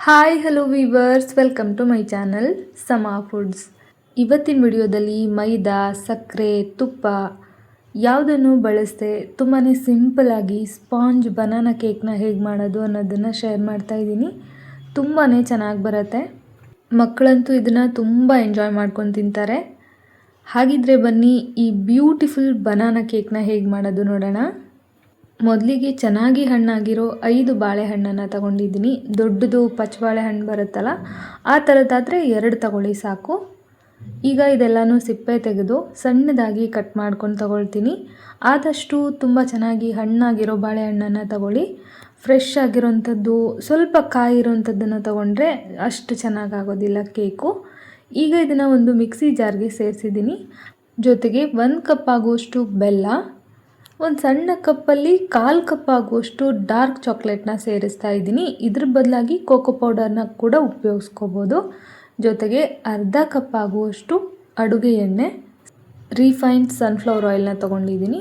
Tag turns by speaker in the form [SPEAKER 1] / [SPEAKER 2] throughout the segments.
[SPEAKER 1] Hi hello viewers welcome to my channel Sama foods ಇವತ್ತಿನ ವಿಡಿಯೋದಲ್ಲಿ ಮೈದಾ, ಸಕ್ಕರೆ, ತುಪ್ಪ ಯಾವುದನ್ನು ಬಳಸದೆ ತುಂಬಾ ಸಿಂಪಲಾಗಿ ಸ್ಪಾಂಜ್ ಬನಾನಾ ಕೇಕ್ನ ಹೇಗೆ ಮಾಡೋದು ಅನ್ನೋದನ್ನು ಶೇರ್ ಮಾಡ್ತಾ ಇದ್ದೀನಿ. ತುಂಬಾ ಚೆನ್ನಾಗಿ ಬರುತ್ತೆ. ಮಕ್ಕಳಂತೂ ಇದನ್ನು ತುಂಬ ಎಂಜಾಯ್ ಮಾಡ್ಕೊಂಡು ತಿಂತಾರೆ. ಹಾಗಿದ್ರೆ ಬನ್ನಿ ಈ ಬ್ಯೂಟಿಫುಲ್ ಬನಾನಾ ಕೇಕ್ನ ಹೇಗೆ ಮಾಡೋದು ನೋಡೋಣ. ಮೊದಲಿಗೆ ಚೆನ್ನಾಗಿ ಹಣ್ಣಾಗಿರೋ ಐದು ಬಾಳೆಹಣ್ಣನ್ನು ತಗೊಂಡಿದ್ದೀನಿ. ದೊಡ್ಡದು ಪಚ್ಚಬಾಳೆಹಣ್ಣು ಹಣ್ಣು ಬರುತ್ತಲ್ಲ, ಆ ಥರದ್ದಾದರೆ ಎರಡು ತಗೊಳ್ಳಿ ಸಾಕು. ಈಗ ಇದೆಲ್ಲನೂ ಸಿಪ್ಪೆ ತೆಗೆದು ಸಣ್ಣದಾಗಿ ಕಟ್ ಮಾಡ್ಕೊಂಡು ತಗೊಳ್ತೀನಿ. ಆದಷ್ಟು ತುಂಬ ಚೆನ್ನಾಗಿ ಹಣ್ಣಾಗಿರೋ ಬಾಳೆಹಣ್ಣನ್ನು ತಗೊಳ್ಳಿ. ಫ್ರೆಶ್ ಆಗಿರೋಂಥದ್ದು, ಸ್ವಲ್ಪ ಕಾಯಿ ತಗೊಂಡ್ರೆ ಅಷ್ಟು ಚೆನ್ನಾಗಾಗೋದಿಲ್ಲ ಕೇಕು. ಈಗ ಇದನ್ನು ಒಂದು ಮಿಕ್ಸಿ ಜಾರ್ಗೆ ಸೇರಿಸಿದ್ದೀನಿ. ಜೊತೆಗೆ ಒಂದು ಕಪ್ ಆಗುವಷ್ಟು ಬೆಲ್ಲ ಒಂದು ಸಣ್ಣ ಕಪ್ಪಲ್ಲಿ ಕಾಲು ಕಪ್ ಆಗುವಷ್ಟು ಡಾರ್ಕ್ ಚಾಕ್ಲೇಟ್ನ ಸೇರಿಸ್ತಾ ಇದ್ದೀನಿ. ಇದ್ರ ಬದಲಾಗಿ ಕೋಕೋ ಪೌಡರ್ನ ಕೂಡ ಉಪಯೋಗಿಸ್ಕೋಬೋದು. ಜೊತೆಗೆ ಅರ್ಧ ಕಪ್ ಆಗುವಷ್ಟು ಅಡುಗೆ ಎಣ್ಣೆ ರೀಫೈನ್ಡ್ ಸನ್ಫ್ಲವರ್ ಆಯಿಲ್ನ ತೊಗೊಂಡಿದ್ದೀನಿ.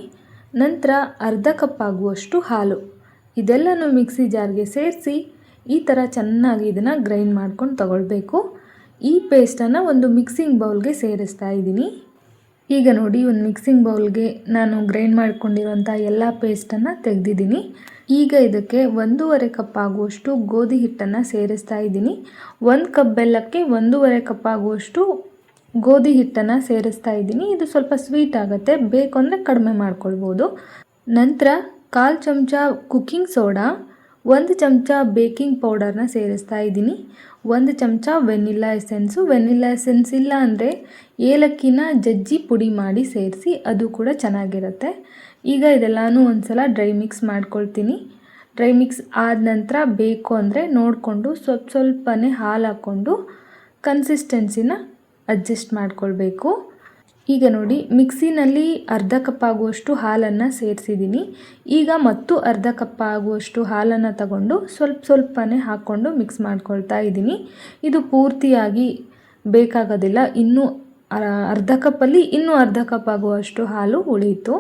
[SPEAKER 1] ನಂತರ ಅರ್ಧ ಕಪ್ ಆಗುವಷ್ಟು ಹಾಲು. ಇದೆಲ್ಲನೂ ಮಿಕ್ಸಿ ಜಾರ್ಗೆ ಸೇರಿಸಿ ಈ ಥರ ಚೆನ್ನಾಗಿ ಇದನ್ನು ಗ್ರೈಂಡ್ ಮಾಡ್ಕೊಂಡು ತಗೊಳ್ಬೇಕು. ಈ ಪೇಸ್ಟನ್ನು ಒಂದು ಮಿಕ್ಸಿಂಗ್ ಬೌಲ್ಗೆ ಸೇರಿಸ್ತಾ ಇದ್ದೀನಿ. ಈಗ ನೋಡಿ ಒಂದು ಮಿಕ್ಸಿಂಗ್ ಬೌಲ್ಗೆ ನಾನು ಗ್ರೈಂಡ್ ಮಾಡ್ಕೊಂಡಿರುವಂಥ ಎಲ್ಲ ಪೇಸ್ಟನ್ನು ತೆಗೆದಿದ್ದೀನಿ. ಈಗ ಇದಕ್ಕೆ ಒಂದೂವರೆ ಕಪ್ ಆಗುವಷ್ಟು ಗೋಧಿ ಹಿಟ್ಟನ್ನು ಸೇರಿಸ್ತಾ ಇದ್ದೀನಿ. ಒಂದು ಕಪ್ ಬೆಲ್ಲಕ್ಕೆ ಒಂದೂವರೆ ಕಪ್ ಆಗುವಷ್ಟು ಗೋಧಿ ಹಿಟ್ಟನ್ನು ಸೇರಿಸ್ತಾ ಇದ್ದೀನಿ. ಇದು ಸ್ವಲ್ಪ ಸ್ವೀಟ್ ಆಗುತ್ತೆ. ಬೇಕು ಅಂದರೆ ಕಡಿಮೆ ಮಾಡ್ಕೊಳ್ಬೋದು. ನಂತರ ಕಾಲು ಚಮಚ ಕುಕ್ಕಿಂಗ್ ಸೋಡಾ ಒಂದು ಚಮಚ ಬೇಕಿಂಗ್ ಪೌಡರ್ನ ಸೇರಿಸ್ತಾ ಇದ್ದೀನಿ. ಒಂದು ಚಮಚ ವೆನಿಲ್ಲಾ ಎಸೆನ್ಸು. ವೆನಿಲ್ಲಾ ಎಸೆನ್ಸ್ ಇಲ್ಲ ಅಂದರೆ ಏಲಕ್ಕಿನ ಜಜ್ಜಿ ಪುಡಿ ಮಾಡಿ ಸೇರಿಸಿ ಅದು ಕೂಡ ಚೆನ್ನಾಗಿರುತ್ತೆ. ಈಗ ಇದೆಲ್ಲನೂ ಒಂದು ಸಲ ಡ್ರೈ ಮಿಕ್ಸ್ ಮಾಡ್ಕೊಳ್ತೀನಿ. ಡ್ರೈ ಮಿಕ್ಸ್ ಆದ ನಂತರ ಬೇಕು ಅಂದರೆ ನೋಡಿಕೊಂಡು ಸ್ವಲ್ಪ ಸ್ವಲ್ಪನೇ ಹಾಲು ಹಾಕ್ಕೊಂಡು ಕನ್ಸಿಸ್ಟೆನ್ಸಿನ ಅಡ್ಜಸ್ಟ್ ಮಾಡ್ಕೊಳ್ಬೇಕು. ಈಗ ನೋಡಿ, ಮಿಕ್ಸಿನಲ್ಲಿ ಅರ್ಧ ಕಪ್ ಆಗುವಷ್ಟು ಹಾಲನ್ನು ಸೇರಿಸಿದ್ದೀನಿ. ಈಗ ಮತ್ತು ಅರ್ಧ ಕಪ್ ಆಗುವಷ್ಟು ಹಾಲನ್ನು ತಗೊಂಡು ಸ್ವಲ್ಪ ಸ್ವಲ್ಪನೇ ಹಾಕ್ಕೊಂಡು ಮಿಕ್ಸ್ ಮಾಡ್ಕೊಳ್ತಾ ಇದ್ದೀನಿ. ಇದು ಪೂರ್ತಿಯಾಗಿ ಬೇಕಾಗೋದಿಲ್ಲ. ಇನ್ನೂ ಅರ್ಧ ಕಪ್ಪಲ್ಲಿ ಇನ್ನೂ ಅರ್ಧ ಕಪ್ ಆಗುವಷ್ಟು ಹಾಲು ಉಳಿಯಿತು.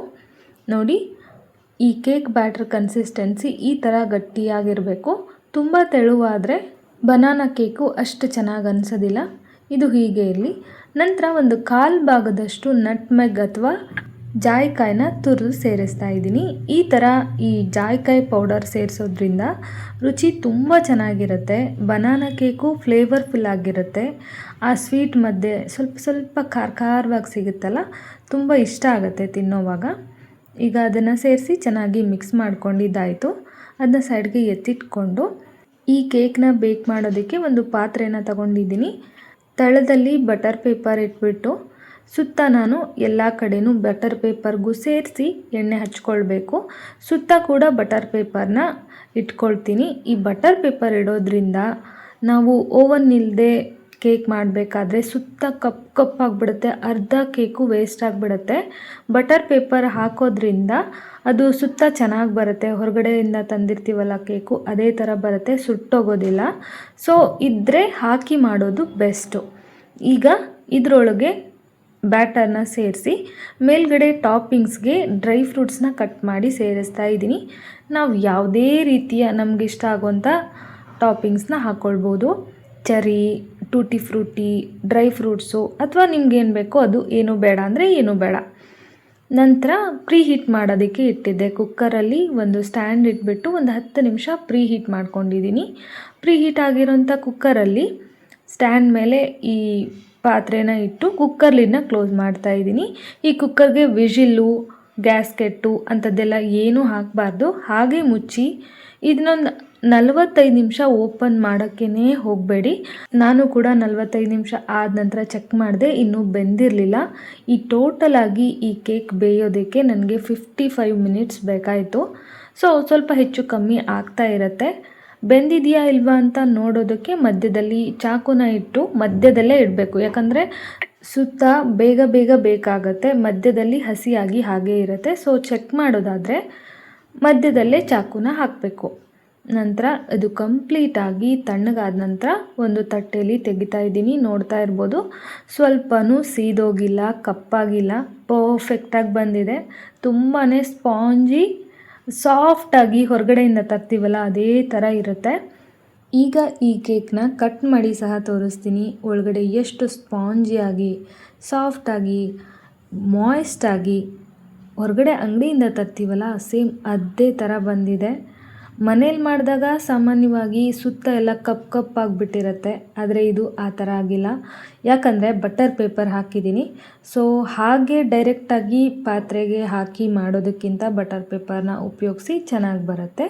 [SPEAKER 1] ನೋಡಿ, ಈ ಕೇಕ್ ಬ್ಯಾಟ್ರ್ ಕನ್ಸಿಸ್ಟೆನ್ಸಿ ಈ ಥರ ಗಟ್ಟಿಯಾಗಿರಬೇಕು. ತುಂಬ ತೆಳುವಾದರೆ ಬನಾನಾ ಕೇಕು ಅಷ್ಟು ಚೆನ್ನಾಗಿ ಅನಿಸೋದಿಲ್ಲ. ಇದು ಹೀಗೆ ಇರಲಿ. ನಂತರ ಒಂದು ಕಾಲ್ ಭಾಗದಷ್ಟು ನಟ್ಮೆಗ್ ಅಥವಾ ಜಾಯಿಕಾಯಿನ ತುರಿದು ಸೇರಿಸ್ತಾ ಇದ್ದೀನಿ. ಈ ಥರ ಈ ಜಾಯಿಕಾಯಿ ಪೌಡರ್ ಸೇರಿಸೋದ್ರಿಂದ ರುಚಿ ತುಂಬ ಚೆನ್ನಾಗಿರುತ್ತೆ. ಬನಾನಾ ಕೇಕು ಫ್ಲೇವರ್ಫುಲ್ ಆಗಿರುತ್ತೆ. ಆ ಸ್ವೀಟ್ ಮಧ್ಯೆ ಸ್ವಲ್ಪ ಸ್ವಲ್ಪ ಖಾರ ಖಾರವಾಗಿ ಸಿಗುತ್ತಲ್ಲ, ತುಂಬ ಇಷ್ಟ ಆಗುತ್ತೆ ತಿನ್ನೋವಾಗ. ಈಗ ಅದನ್ನು ಸೇರಿಸಿ ಚೆನ್ನಾಗಿ ಮಿಕ್ಸ್ ಮಾಡ್ಕೊಂಡಿದ್ದಾಯಿತು. ಅದನ್ನ ಸೈಡ್ಗೆ ಎತ್ತಿಟ್ಕೊಂಡು ಈ ಕೇಕ್ನ ಬೇಕ್ ಮಾಡೋದಕ್ಕೆ ಒಂದು ಪಾತ್ರೆನ ತಗೊಂಡಿದ್ದೀನಿ. ತಳದಲ್ಲಿ ಬಟರ್ ಪೇಪರ್ ಇಟ್ಬಿಟ್ಟು ಸುತ್ತ ನಾನು ಎಲ್ಲ ಕಡೆಯೂ ಬಟರ್ ಪೇಪರ್ಗೂ ಸೇರಿಸಿ ಎಣ್ಣೆ ಹಚ್ಕೊಳ್ಬೇಕು. ಸುತ್ತ ಕೂಡ ಬಟರ್ ಪೇಪರ್ನ ಇಟ್ಕೊಳ್ತೀನಿ. ಈ ಬಟರ್ ಪೇಪರ್ ಇಡೋದ್ರಿಂದ ನಾವು ಓವನ್ ಇಲ್ಲದೆ ಕೇಕ್ ಮಾಡಬೇಕಾದ್ರೆ ಸುತ್ತ ಕಪ್ ಕಪ್ ಆಗಿಬಿಡುತ್ತೆ, ಅರ್ಧ ಕೇಕು ವೇಸ್ಟ್ ಆಗಿಬಿಡುತ್ತೆ. ಬಟರ್ ಪೇಪರ್ ಹಾಕೋದ್ರಿಂದ ಅದು ಸುತ್ತ ಚೆನ್ನಾಗಿ ಬರುತ್ತೆ. ಹೊರಗಡೆಯಿಂದ ತಂದಿರ್ತೀವಲ್ಲ ಕೇಕು, ಅದೇ ಥರ ಬರುತ್ತೆ, ಸುಟ್ಟೋಗೋದಿಲ್ಲ. ಸೊ ಇದ್ದರೆ ಹಾಕಿ ಮಾಡೋದು ಬೆಸ್ಟು ಈಗ ಇದರೊಳಗೆ ಬ್ಯಾಟರ್ನ ಸೇರಿಸಿ, ಮೇಲ್ಗಡೆ ಟಾಪಿಂಗ್ಸ್ಗೆ ಡ್ರೈ ಫ್ರೂಟ್ಸ್ನ ಕಟ್ ಮಾಡಿ ಸೇರಿಸ್ತಾ ಇದ್ದೀನಿ. ನಾವು ಯಾವುದೇ ರೀತಿಯ ನಮಗಿಷ್ಟ ಆಗುವಂಥ ಟಾಪಿಂಗ್ಸ್ನ ಹಾಕ್ಕೊಳ್ಬೋದು ಚರಿ. ಟೂಟಿ ಫ್ರೂಟಿ, ಡ್ರೈ ಫ್ರೂಟ್ಸು ಅಥವಾ ನಿಮ್ಗೇನು ಬೇಕೋ ಅದು ಏನು ಬೇಡ ಅಂದರೆ ಏನು ಬೇಡ. ನಂತರ ಪ್ರೀ ಹೀಟ್ ಮಾಡೋದಕ್ಕೆ ಇಟ್ಟಿದ್ದೆ. ಕುಕ್ಕರಲ್ಲಿ ಒಂದು ಸ್ಟ್ಯಾಂಡ್ ಇಟ್ಬಿಟ್ಟು ಒಂದು ಹತ್ತು ನಿಮಿಷ ಪ್ರೀ ಹೀಟ್ ಮಾಡ್ಕೊಂಡಿದ್ದೀನಿ. ಪ್ರೀ ಹೀಟ್ ಆಗಿರೋಂಥ ಕುಕ್ಕರಲ್ಲಿ ಸ್ಟ್ಯಾಂಡ್ ಮೇಲೆ ಈ ಪಾತ್ರೆನ ಇಟ್ಟು ಕುಕ್ಕರ್ ಲಿಡ್ನ ಕ್ಲೋಸ್ ಮಾಡ್ತಾ ಇದ್ದೀನಿ. ಈ ಕುಕ್ಕರ್ಗೆ ವಿಜಿಲ್ಲು ಗ್ಯಾಸ್ಕೆಟ್ಟು ಅಂಥದ್ದೆಲ್ಲ ಏನೂ ಹಾಕಬಾರ್ದು. ಹಾಗೆ ಮುಚ್ಚಿ ಇದನ್ನೊಂದು ನಲವತ್ತೈದು ನಿಮಿಷ ಓಪನ್ ಮಾಡೋಕ್ಕೇ ಹೋಗಬೇಡಿ. ನಾನು ಕೂಡ ನಲವತ್ತೈದು ನಿಮಿಷ ಆದ ನಂತರ ಚೆಕ್ ಮಾಡಿದೆ, ಇನ್ನೂ ಬೆಂದಿರಲಿಲ್ಲ. ಈ ಟೋಟಲಾಗಿ ಈ ಕೇಕ್ ಬೇಯೋದಕ್ಕೆ ನನಗೆ ಫಿಫ್ಟಿ ಫೈವ್ ಮಿನಿಟ್ಸ್ ಬೇಕಾಯಿತು. ಸೊ ಸ್ವಲ್ಪ ಹೆಚ್ಚು ಕಮ್ಮಿ ಆಗ್ತಾ ಇರುತ್ತೆ. ಬೆಂದಿದೆಯಾ ಇಲ್ವಾ ಅಂತ ನೋಡೋದಕ್ಕೆ ಮಧ್ಯದಲ್ಲಿ ಚಾಕುನ ಇಟ್ಟು ಮಧ್ಯದಲ್ಲೇ ಇಡಬೇಕು. ಯಾಕಂದರೆ ಸುತ್ತ ಬೇಗ ಬೇಗ ಬೇಕಾಗತ್ತೆ, ಮಧ್ಯದಲ್ಲಿ ಹಸಿಯಾಗಿ ಹಾಗೇ ಇರುತ್ತೆ. ಸೊ ಚೆಕ್ ಮಾಡೋದಾದರೆ ಮಧ್ಯದಲ್ಲೇ ಚಾಕುನ ಹಾಕಬೇಕು. ನಂತರ ಅದು ಕಂಪ್ಲೀಟಾಗಿ ತಣ್ಣಗಾದ ನಂತರ ಒಂದು ತಟ್ಟೆಯಲ್ಲಿ ತೆಗಿತಾ ಇದ್ದೀನಿ. ನೋಡ್ತಾ ಇರ್ಬೋದು. ಸ್ವಲ್ಪನೂ ಸೀದೋಗಿಲ್ಲ, ಕಪ್ಪಾಗಿಲ್ಲ ಪರ್ಫೆಕ್ಟಾಗಿ ಬಂದಿದೆ. ತುಂಬಾ ಸ್ಪಾಂಜಿ ಸಾಫ್ಟಾಗಿ ಹೊರಗಡೆಯಿಂದ ತರ್ತೀವಲ್ಲ, ಅದೇ ಥರ ಇರುತ್ತೆ. ಈಗ ಈ ಕೇಕ್ನ ಕಟ್ ಮಾಡಿ ಸಹ ತೋರಿಸ್ತೀನಿ. ಒಳಗಡೆ ಎಷ್ಟು ಸ್ಪಾಂಜಿಯಾಗಿ ಸಾಫ್ಟಾಗಿ ಮಾಯ್ಸ್ಟಾಗಿ ಹೊರಗಡೆ ಅಂಗಡಿಯಿಂದ ತರ್ತೀವಲ್ಲ, ಸೇಮ್ ಅದೇ ಥರ ಬಂದಿದೆ. ಮನೇಲಿ ಮಾಡಿದಾಗ ಸಾಮಾನ್ಯವಾಗಿ ಸುತ್ತ ಎಲ್ಲ ಕಪ್ ಕಪ್ ಆಗಿಬಿಟ್ಟಿರತ್ತೆ, ಆದರೆ ಇದು ಆ ಥರ ಆಗಿಲ್ಲ. ಯಾಕಂದರೆ ಬಟರ್ ಪೇಪರ್ ಹಾಕಿದ್ದೀನಿ. ಸೊ ಹಾಗೆ ಡೈರೆಕ್ಟಾಗಿ ಪಾತ್ರೆಗೆ ಹಾಕಿ ಮಾಡೋದಕ್ಕಿಂತ ಬಟರ್ ಪೇಪರ್ನ ಉಪಯೋಗಿಸಿ ಚೆನ್ನಾಗಿ ಬರುತ್ತೆ.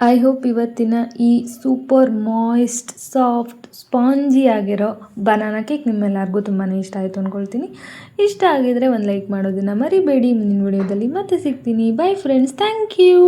[SPEAKER 1] ಐ ಹೋಪ್ ಇವತ್ತಿನ ಈ ಸೂಪರ್ ಮಾಯ್ಸ್ಟ್ ಸಾಫ್ಟ್ ಸ್ಪಾಂಜಿ ಆಗಿರೋ ಬನಾನಾ ಕೇಕ್ ನಿಮ್ಮೆಲ್ಲರಿಗೂ ತುಂಬಾ ಇಷ್ಟ ಆಯಿತು ಅಂದ್ಕೊಳ್ತೀನಿ ಇಷ್ಟ ಆಗಿದ್ರೆ ಒಂದು ಲೈಕ್ ಮಾಡೋದನ್ನು ಮರಿಬೇಡಿ. ಮುಂದಿನ ವಿಡಿಯೋದಲ್ಲಿ ಮತ್ತೆ ಸಿಗ್ತೀನಿ. By friends thank you